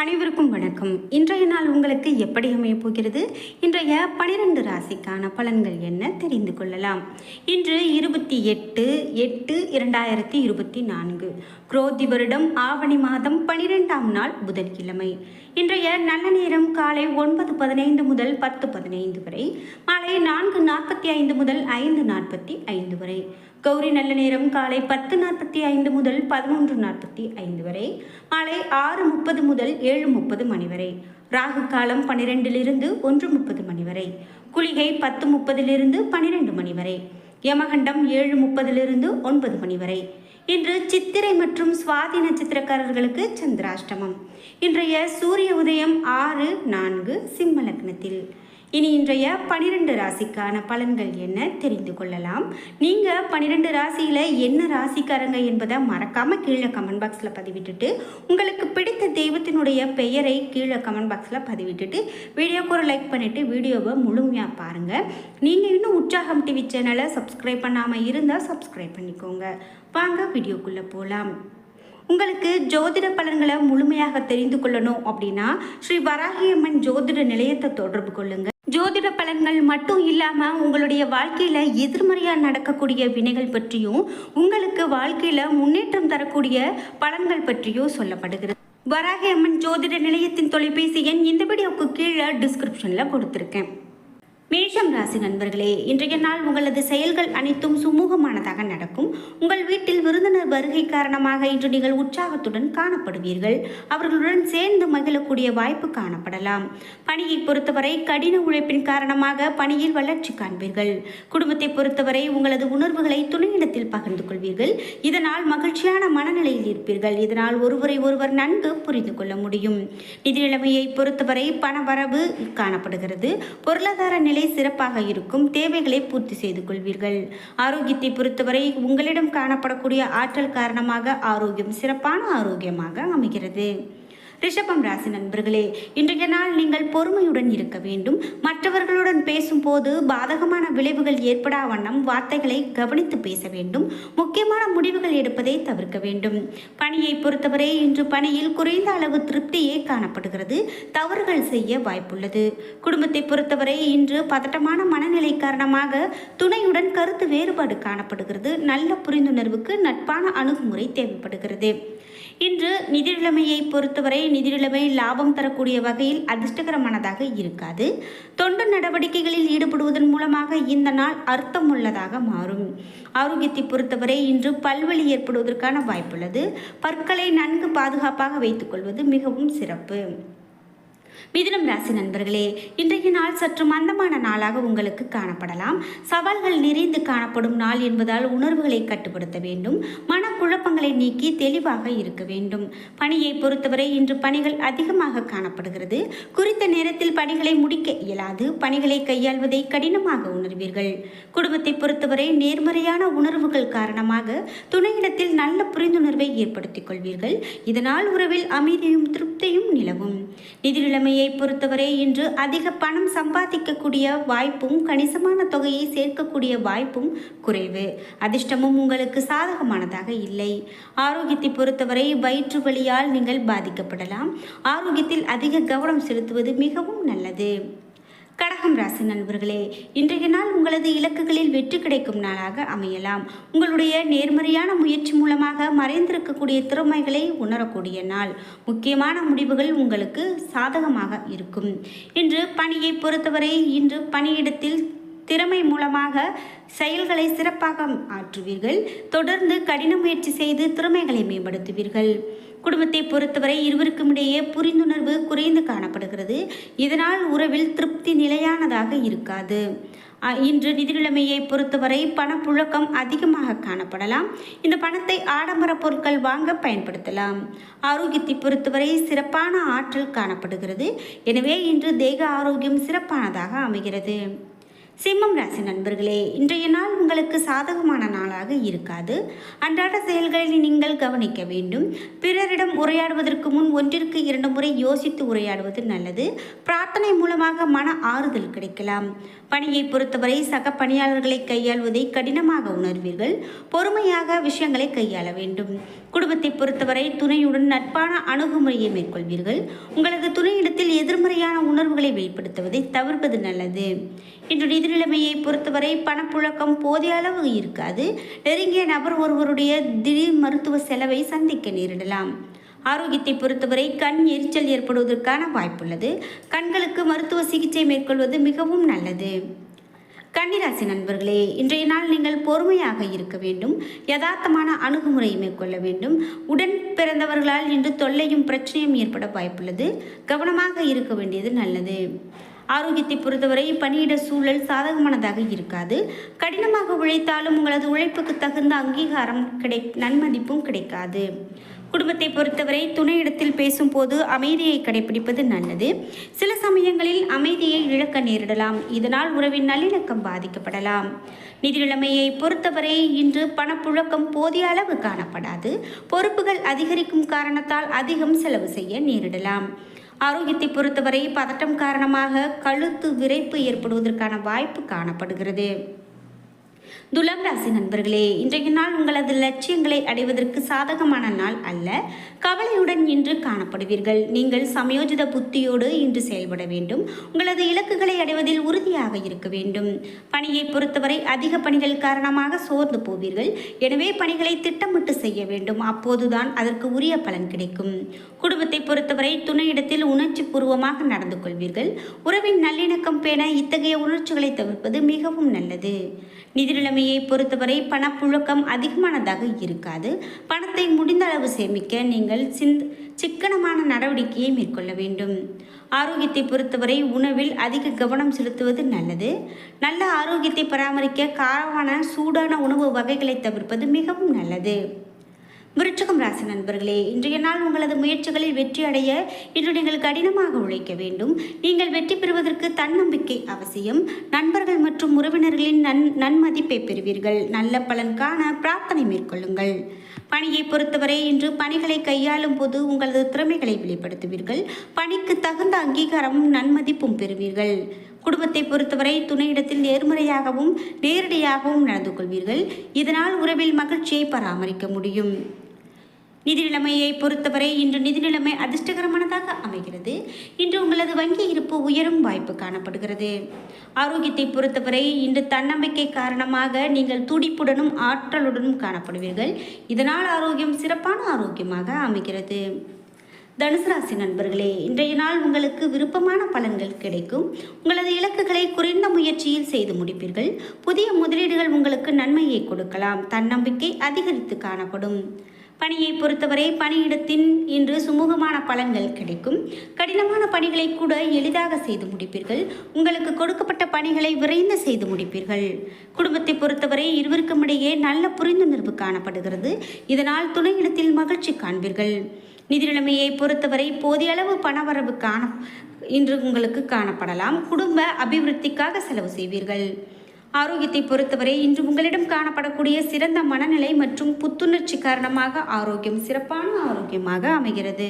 அனைவருக்கும் வணக்கம். இன்றைய நாள் உங்களுக்கு எப்படி அமையப் போகிறது? இன்றைய பனிரெண்டு ராசிக்கான பலன்கள் என்ன தெரிந்து கொள்ளலாம். இன்று இருபத்தி எட்டு எட்டு இரண்டாயிரத்தி இருபத்தி நான்கு. குரோதி வருடம் ஆவணி மாதம் பனிரெண்டாம் நாள் புதன்கிழமை. இன்றைய நல்ல நேரம் காலை ஒன்பது பதினைந்து முதல் பத்து பதினைந்து வரை மாலை நான்கு நாற்பத்தி ஐந்து முதல் ஐந்து நாற்பத்தி ஐந்து வரை. கௌரி நல்ல நேரம் காலை பத்து நாற்பத்தி ஐந்து முதல் பதினொன்று நாற்பத்தி ஐந்து வரை மாலை ஆறு முப்பது முதல் ஏழு முப்பது மணி வரை ராகு காலம் பன்னிரெண்டிலிருந்து ஒன்று முப்பது மணி வரை குளிகை பத்து முப்பதிலிருந்து பன்னிரெண்டு மணி வரை யமகண்டம் ஏழு முப்பதிலிருந்து ஒன்பது மணி வரை இன்று சித்திரை மற்றும் சுவாதி நட்சத்திரக்காரர்களுக்கு சந்திராஷ்டமம். இன்றைய சூரிய உதயம் ஆறு நான்கு சிம்ம லக்னத்தில். இனி இன்றைய பனிரெண்டு ராசிக்கான பலன்கள் என்ன தெரிந்து கொள்ளலாம். நீங்கள் பன்னிரெண்டு ராசியில் என்ன ராசிக்காரங்க என்பதை மறக்காமல் கீழே கமெண்ட் பாக்ஸில் பதிவிட்டுட்டு உங்களுக்கு பிடித்த தெய்வத்தினுடைய பெயரை கீழே கமெண்ட் பாக்ஸில் பதிவிட்டுட்டு வீடியோக்கு ஒரு லைக் பண்ணிவிட்டு வீடியோவை முழுமையாக பாருங்கள் நீங்கள் இன்னும் உற்சாகம் டிவி சேனலை சப்ஸ்கிரைப் பண்ணாமல் இருந்தால் சப்ஸ்கிரைப் பண்ணிக்கோங்க. வாங்க வீடியோக்குள்ளே போகலாம் உங்களுக்கு ஜோதிட பலன்களை முழுமையாக தெரிந்து கொள்ளணும் அப்படின்னா ஸ்ரீ வராகியம்மன் ஜோதிட நிலையத்தை தொடர்பு கொள்ளுங்க. ஜோதிட பலன்கள் மட்டும் இல்லாமல் உங்களுடைய வாழ்க்கையில் எதிர்மறையாக நடக்கக்கூடிய வினைகள் பற்றியும் உங்களுக்கு வாழ்க்கையில் முன்னேற்றம் தரக்கூடிய பலன்கள் பற்றியும் சொல்லப்படுகிறது. வராகி அம்மன் ஜோதிட நிலையத்தின் தொலைபேசி எண் இந்த வீடியோவுக்கு கீழே டிஸ்கிரிப்ஷனில் கொடுத்துருக்கேன். மேஷம் ராசி நண்பர்களே இன்றைய நாள் உங்களது செயல்கள் அனைத்தும் சுமூகமானதாக நடக்கும். உங்கள் வீட்டில் விருந்தினர் வருகை காரணமாக இன்று நீங்கள் உற்சாகத்துடன் காணப்படுவீர்கள். அவர்களுடன் சேர்ந்து மகிழக்கூடிய வாய்ப்பு காணப்படலாம். பணியை பொறுத்தவரை கடின உழைப்பின் காரணமாக பணியில் வளர்ச்சி காண்பீர்கள். குடும்பத்தை பொறுத்தவரை உங்களது உணர்வுகளை துணையிடத்தில் பகிர்ந்து கொள்வீர்கள். இதனால் மகிழ்ச்சியான மனநிலையில் இருப்பீர்கள். இதனால் ஒருவரை ஒருவர் நன்கு புரிந்து கொள்ள முடியும். நிதி நிலைமையை பொறுத்தவரை பண வரவு காணப்படுகிறது. பொருளாதார நிலை சிறப்பாக இருக்கும். தேவைகளை பூர்த்தி செய்து கொள்வீர்கள். ஆரோக்கியத்தை பொறுத்தவரை உங்களிடம் காணப்படக்கூடிய ஆற்றல் காரணமாக ஆரோக்கியம் சிறப்பான ஆரோக்கியமாக அமைகிறது. ரிஷபம் ராசி நண்பர்களே இன்றைய நாள் நீங்கள் பொறுமையுடன் இருக்க வேண்டும். மற்றவர்களுடன் பேசும்போது பாதகமான விளைவுகள் ஏற்படா வண்ணம் வார்த்தைகளை கவனித்து பேச வேண்டும். முக்கியமான முடிவுகள் எடுப்பதை தவிர்க்க வேண்டும். பணியை பொறுத்தவரை இன்று பணியில் குறைந்த அளவு திருப்தியே காணப்படுகிறது. தவறுகள் செய்ய வாய்ப்புள்ளது. குடும்பத்தை பொறுத்தவரை இன்று பதட்டமான மனநிலை காரணமாக துணையுடன் கருத்து வேறுபாடு காணப்படுகிறது. நல்ல புரிந்துணர்வுக்கு நட்பான அணுகுமுறை தேவைப்படுகிறது. இன்று நிதிநிலைமையை பொறுத்தவரை நிதிநிலைமை லாபம் தரக்கூடிய வகையில் அதிர்ஷ்டகரமானதாக இருக்காது. தொண்டு நடவடிக்கைகளில் ஈடுபடுவதன் மூலமாக இந்த நாள் அர்த்தமுள்ளதாக மாறும். ஆரோக்கியத்தை பொறுத்தவரை இன்று பல்வழி ஏற்படுவதற்கான வாய்ப்புள்ளது. பற்களை நன்கு பாதுகாப்பாக வைத்துக்கொள்வது மிகவும் சிறப்பு. மிதுனம் ராசி நண்பர்களே இன்றைய நாள் சற்று மந்தமான நாளாக உங்களுக்கு காணப்படலாம். சவால்கள் நிறைந்து காணப்படும் நாள் என்பதால் உணர்வுகளை கட்டுப்படுத்த வேண்டும். மனக்குழப்பங்களை நீக்கி தெளிவாக இருக்க வேண்டும். பணியை பொறுத்தவரை இன்று பணிகள் அதிகமாக காணப்படுகிறது. குறித்த நேரத்தில் பணிகளை முடிக்க இயலாது. பணிகளை கையாள்வதை கடினமாக உணர்வீர்கள். குடும்பத்தை பொறுத்தவரை நேர்மறையான உணர்வுகள் காரணமாக துணையிடத்தில் நல்ல புரிந்துணர்வை ஏற்படுத்திக் கொள்வீர்கள். இதனால் உறவில் அமைதியும் திருப்தியும் நிலவும். நிதி நிலைமையை பொறுத்தவரை இன்று அதிக பணம் சம்பாதிக்கக்கூடிய வாய்ப்பும் கணிசமான தொகையை சேர்க்கக்கூடிய வாய்ப்பும் குறைவு. அதிர்ஷ்டமும் உங்களுக்கு சாதகமானதாக இல்லை. ஆரோக்கியத்தை பொறுத்தவரை வயிற்று வழியால் நீங்கள் பாதிக்கப்படலாம். ஆரோக்கியத்தில் அதிக கவனம் செலுத்துவது மிகவும் நல்லது. கடகம் ராசி நண்பர்களே இன்றைய நாள் உங்களது இலக்குகளில் வெற்றி கிடைக்கும் நாளாக அமையலாம். உங்களுடைய நேர்மறையான முயற்சி மூலமாக மறைந்திருக்கக்கூடிய திறமைகளை உணரக்கூடிய நாள். முக்கியமான முடிவுகள் உங்களுக்கு சாதகமாக இருக்கும். இன்று பணியை பொறுத்தவரை இன்று பணியிடத்தில் திறமை மூலமாக செயல்களை சிறப்பாக ஆற்றுவீர்கள். தொடர்ந்து கடின முயற்சி செய்து திறமைகளை மேம்படுத்துவீர்கள். குடும்பத்தை பொறுத்தவரை இருவருக்கும் இடையே புரிந்துணர்வு குறைந்து காணப்படுகிறது. இதனால் உறவில் திருப்தி நிலையானதாக இருக்காது. இன்று நிதிநிலைமையை பொறுத்தவரை பணப்புழக்கம் அதிகமாக காணப்படலாம். இந்த பணத்தை ஆடம்பர பொருட்கள் வாங்க பயன்படுத்தலாம். ஆரோக்கியத்தை பொறுத்தவரை சிறப்பான ஆற்றல் காணப்படுகிறது. எனவே இன்று தேக ஆரோக்கியம் சிறப்பானதாக அமைகிறது. சிம்மம் ராசி நண்பர்களே இன்றைய நாள் உங்களுக்கு சாதகமான நாளாக இருக்காது. அன்றாட செயல்களில் நீங்கள் கவனிக்க வேண்டும். பிறரிடம் உரையாடுவதற்கு முன் ஒன்றிற்கு இரண்டு முறை யோசித்து உரையாடுவது நல்லது. பிரார்த்தனை மூலமாக மன ஆறுதல் கிடைக்கலாம். பணியை பொறுத்தவரை சக பணியாளர்களை கையாள்வதை கடினமாக உணர்வீர்கள். பொறுமையாக விஷயங்களை கையாள வேண்டும். குடும்பத்தை பொறுத்தவரை துணையுடன் நட்பான அணுகுமுறையை மேற்கொள்வீர்கள். உங்களது துணையிடத்தில் எதிர்மறையான உணர்வுகளை வெளிப்படுத்துவதை தவிர்ப்பது நல்லது. இன்று நிதி நிலைமையை பொறுத்தவரை பணப்புழக்கம் போதிய அளவு இருக்காது. நெருங்கிய நபர் ஒருவருடைய திடீர் மருத்துவ செலவை சந்திக்க நேரிடலாம். ஆரோக்கியத்தை பொறுத்தவரை கண் எரிச்சல் ஏற்படுவதற்கான வாய்ப்புள்ளது. கண்களுக்கு மருத்துவ சிகிச்சை மேற்கொள்வது மிகவும் நல்லது. கன்னிராசி நண்பர்களே இன்றைய நாள் நீங்கள் பொறுமையாக இருக்க வேண்டும். யதார்த்தமான அணுகுமுறையை மேற்கொள்ள வேண்டும். உடன் பிறந்தவர்களால் இன்று தொல்லையும் பிரச்சனையும் ஏற்பட வாய்ப்புள்ளது. கவனமாக இருக்க வேண்டியது நல்லது. ஆரோக்கியத்தை பொறுத்தவரை பணியிட சூழல் சாதகமானதாக இருக்காது. கடினமாக உழைத்தாலும் உங்களது உழைப்புக்கு தகுந்த அங்கீகாரம் கிடை நன்மதிப்பும் கிடைக்காது. குடும்பத்தை பொறுத்தவரை துணையிடத்தில் பேசும்போது அமைதியை கடைபிடிப்பது நல்லது. சில சமயங்களில் அமைதியை இழக்க நேரிடலாம். இதனால் உறவின் நல்லிணக்கம் பாதிக்கப்படலாம். நிதி நிலைமையை பொறுத்தவரை இன்று பணப்புழக்கம் போதிய அளவு காணப்படாது. பொறுப்புகள் அதிகரிக்கும் காரணத்தால் அதிகம் செலவு செய்ய நேரிடலாம். ஆரோக்கியத்தை பொறுத்தவரை பதட்டம் காரணமாக கழுத்து விரைப்பு ஏற்படுவதற்கான வாய்ப்பு காணப்படுகிறது. துலாம் ராசி நண்பர்களே இன்றைய நாள் உங்களது லட்சியங்களை அடைவதற்கு சாதகமான நாள் அல்ல. கவலையுடன் இன்று காணப்படுவீர்கள். நீங்கள் சமயோஜித புத்தியோடு இன்று செயல்பட வேண்டும். உங்களது இலக்குகளை அடைவதில் உறுதியாக இருக்க வேண்டும். பணியை பொறுத்தவரை அதிக பணிகள் காரணமாக சோர்ந்து போவீர்கள். எனவே பணிகளை திட்டமிட்டு செய்ய வேண்டும். அப்போதுதான் அதற்கு உரிய பலன் கிடைக்கும். குடும்பத்தை பொறுத்தவரை துணையிடத்தில் உணர்ச்சி பூர்வமாக நடந்து கொள்வீர்கள். உறவின் நல்லிணக்கம் பேண இத்தகைய உணர்ச்சிகளை தவிர்ப்பது மிகவும் நல்லது. நிதி நிலைமையை பொறுத்தவரை பணப்புழக்கம் அதிகமானதாக இருக்காது. பணத்தை முடிந்த அளவு சேமிக்க நீங்கள் சிந்த் சிக்கனமான நடவடிக்கையை மேற்கொள்ள வேண்டும். ஆரோக்கியத்தை பொறுத்தவரை உணவில் அதிக கவனம் செலுத்துவது நல்லது. நல்ல ஆரோக்கியத்தை பராமரிக்க காரமான சூடான உணவு வகைகளை தவிர்ப்பது மிகவும் நல்லது. விருச்சகம் ராசி நண்பர்களே இன்றைய நாள் உங்களது முயற்சிகளில் வெற்றி அடைய இன்று நீங்கள் கடினமாக உழைக்க வேண்டும். நீங்கள் வெற்றி பெறுவதற்கு தன்னம்பிக்கை அவசியம். நண்பர்கள் மற்றும் உறவினர்களின் நன் நன்மதிப்பை பெறுவீர்கள். நல்ல பலன் காண பிரார்த்தனை மேற்கொள்ளுங்கள். பணியை பொறுத்தவரை இன்று பணிகளை கையாளும் போது உங்களது திறமைகளை வெளிப்படுத்துவீர்கள். பணிக்கு தகுந்த அங்கீகாரமும் நன்மதிப்பும் பெறுவீர்கள். குடும்பத்தை பொறுத்தவரை துணையிடத்தில் நேர்மறையாகவும் நேரடியாகவும் நடந்து கொள்வீர்கள். இதனால் உறவில் மகிழ்ச்சியை பராமரிக்க முடியும். நிதி நிலைமையை பொறுத்தவரை இன்று நிதி நிலைமை அதிர்ஷ்டகரமானதாக அமைகிறது. இன்று உங்களது வங்கி இருப்பு உயரும் வாய்ப்பு காணப்படுகிறது. ஆரோக்கியத்தை பொறுத்தவரை இன்று தன்னம்பிக்கை காரணமாக நீங்கள் துடிப்புடனும் ஆற்றலுடனும் காணப்படுவீர்கள். இதனால் ஆரோக்கியம் சிறப்பான ஆரோக்கியமாக அமைகிறது. தனுசு ராசி நண்பர்களே இன்றைய நாள் உங்களுக்கு விருப்பமான பலன்கள் கிடைக்கும். உங்களது இலக்குகளை குறைந்த முயற்சியில் செய்து முடிப்பீர்கள். புதிய முதலீடுகள் உங்களுக்கு நன்மையை கொடுக்கலாம். தன்னம்பிக்கை அதிகரித்து காணப்படும். பணியை பொறுத்தவரை பணியிடத்தின் இன்று சுமூகமான பலன்கள் கிடைக்கும். கடினமான பணிகளை கூட எளிதாக செய்து முடிப்பீர்கள். உங்களுக்கு கொடுக்கப்பட்ட பணிகளை விரைந்து செய்து முடிப்பீர்கள். குடும்பத்தை பொறுத்தவரை இருவருக்கும் இடையே நல்ல புரிந்துணர்வு காணப்படுகிறது. இதனால் துணையிடத்தில் மகிழ்ச்சி காண்பீர்கள். நிதி நிலைமையை பொறுத்தவரை போதிய அளவு பணவரவு காணும் இன்று உங்களுக்கு காணப்படலாம். குடும்ப அபிவிருத்திக்காக செலவு செய்வீர்கள். ஆரோக்கியத்தை பொறுத்தவரை இன்று உங்களிடம் காணப்படக்கூடிய சிறந்த மனநிலை மற்றும் புத்துணர்ச்சி காரணமாக ஆரோக்கியம் சிறப்பான ஆரோக்கியமாக அமைகிறது.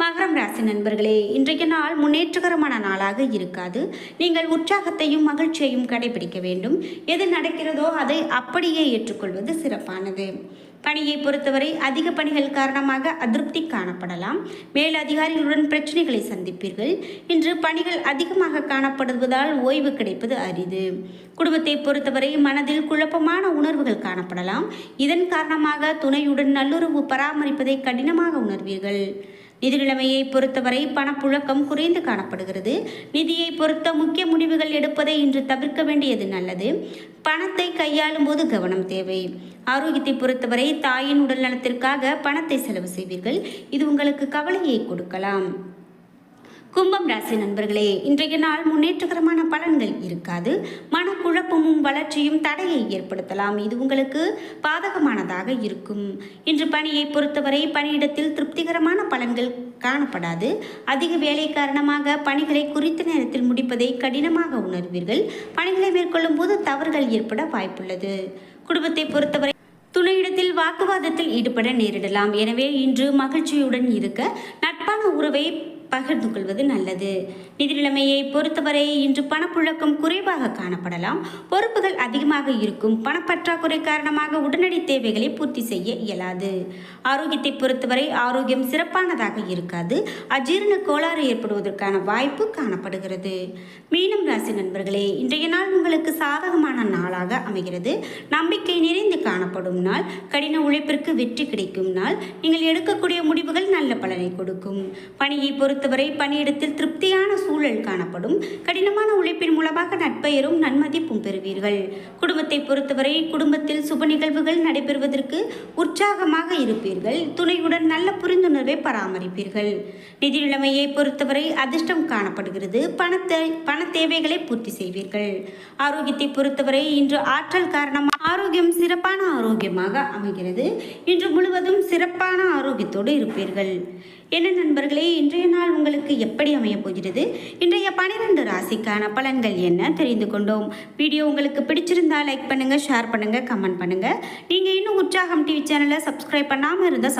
மகரம் ராசி நண்பர்களே இன்றைய நாள் முன்னேற்றகரமான நாளாக இருக்காது. நீங்கள் உற்சாகத்தையும் மகிழ்ச்சியையும் கடைபிடிக்க வேண்டும். எது நடக்கிறதோ அதை அப்படியே ஏற்றுக்கொள்வது சிறப்பானது. பணியை பொறுத்தவரை அதிக பணிகள் காரணமாக அதிருப்தி காணப்படலாம். மேல் அதிகாரிகளுடன் பிரச்சனைகளை சந்திப்பீர்கள். இன்று பணிகள் அதிகமாக காணப்படுவதால் ஓய்வு கிடைப்பது அரிது. குடும்பத்தை பொறுத்தவரை மனதில் குழப்பமான உணர்வுகள் காணப்படலாம். இதன் காரணமாக துணையுடன் நல்லுறவு பராமரிப்பதை கடினமாக உணர்வீர்கள். நிதி நிலைமையை பொறுத்தவரை பணப்புழக்கம் குறைந்து காணப்படுகிறது. நிதியை பொறுத்த முக்கிய முடிவுகள் எடுப்பதை இன்று தவிர்க்க வேண்டியது நல்லது. பணத்தை கையாளும் போது கவனம் தேவை. ஆரோக்கியத்தை பொறுத்தவரை தாயின் உடல் நலத்திற்காக பணத்தை செலவு செய்வீர்கள். இது உங்களுக்கு கவலையை கொடுக்கலாம். கும்பம் ராசி நண்பர்களே இன்றைய நாள் முன்னேற்றகரமான பலன்கள் இருக்காது. மனக்குழப்பமும் வளர்ச்சியும் தடையை ஏற்படுத்தலாம். இது உங்களுக்கு பாதகமானதாக இருக்கும். இன்று பணியை பொறுத்தவரை பணியிடத்தில் திருப்திகரமான பலன்கள் காணப்படாது. அதிக வேலை காரணமாக பணிகளை குறித்த நேரத்தில் முடிப்பதை கடினமாக உணர்வீர்கள். பணிகளை மேற்கொள்ளும் போது தவறுகள் ஏற்பட வாய்ப்புள்ளது. குடும்பத்தை பொறுத்தவரை துணையிடத்தில் வாக்குவாதத்தில் ஈடுபட நேரிடலாம். எனவே இன்று மகிழ்ச்சியுடன் இருக்க நட்பான உறவை பகிர்ந்து கொள்வது நல்லது. நிதி நிலைமையை பொறுத்தவரை இன்று பணப்புழக்கம் குறைவாக காணப்படலாம். பொறுப்புகள் அதிகமாக இருக்கும். பணப்பற்றாக்குறை காரணமாக உடனடி தேவைகளை பூர்த்தி செய்ய இயலாது. ஆரோக்கியத்தை பொறுத்தவரை ஆரோக்கியம் சிறப்பானதாக இருக்காது. அஜீரண கோளாறு ஏற்படுவதற்கான வாய்ப்பு காணப்படுகிறது. மீனம் ராசி நண்பர்களே இன்றைய நாள் உங்களுக்கு சாதகமான நாளாக அமைகிறது. நம்பிக்கை நிறைந்து காணப்படும் நாள். கடின உழைப்பிற்கு வெற்றி கிடைக்கும் நாள். நீங்கள் எடுக்கக்கூடிய முடிவுகள் நல்ல பலனை கொடுக்கும். பணியை பொறுத்தவரை பணியிடத்தில் திருப்தியான சூழல் காணப்படும். கடினமான உழைப்பின் மூலமாக நட்பெயரும் நன்மதிப்பும் பெறுவீர்கள். குடும்பத்தை பொறுத்தவரை குடும்பத்தில் சுப நிகழ்வுகள் நடைபெறுவதற்கு உற்சாகமாக இருப்பீர்கள். துணையுடன் நல்ல புரிந்துணர்வை பராமரிப்பீர்கள். நிதி நிலைமையை பொறுத்தவரை அதிர்ஷ்டம் காணப்படுகிறது. பணத்தை பண தேவைகளை பூர்த்தி செய்வீர்கள். ஆரோக்கியத்தை பொறுத்தவரை இன்று ஆற்றல் காரணமாக ஆரோக்கியம் சிறப்பான ஆரோக்கியமாக அமைகிறது. இன்று முழுவதும் சிறப்பான ஆரோக்கியத்தோடு இருப்பீர்கள். என்ன நண்பர்களே இன்றைய நாள் உங்களுக்கு எப்படி அமையப் போகிறது? இன்றைய பனிரெண்டு ராசிக்கான பலன்கள் என்ன தெரிந்து கொண்டோம். வீடியோ உங்களுக்கு பிடிச்சிருந்தா லைக் பண்ணுங்கள் ஷேர் பண்ணுங்கள் கமெண்ட் பண்ணுங்க. நீங்கள் இன்னும் உற்சாகம் டிவி சேனலை சப்ஸ்கிரைப் பண்ணாமல் இருந்தால்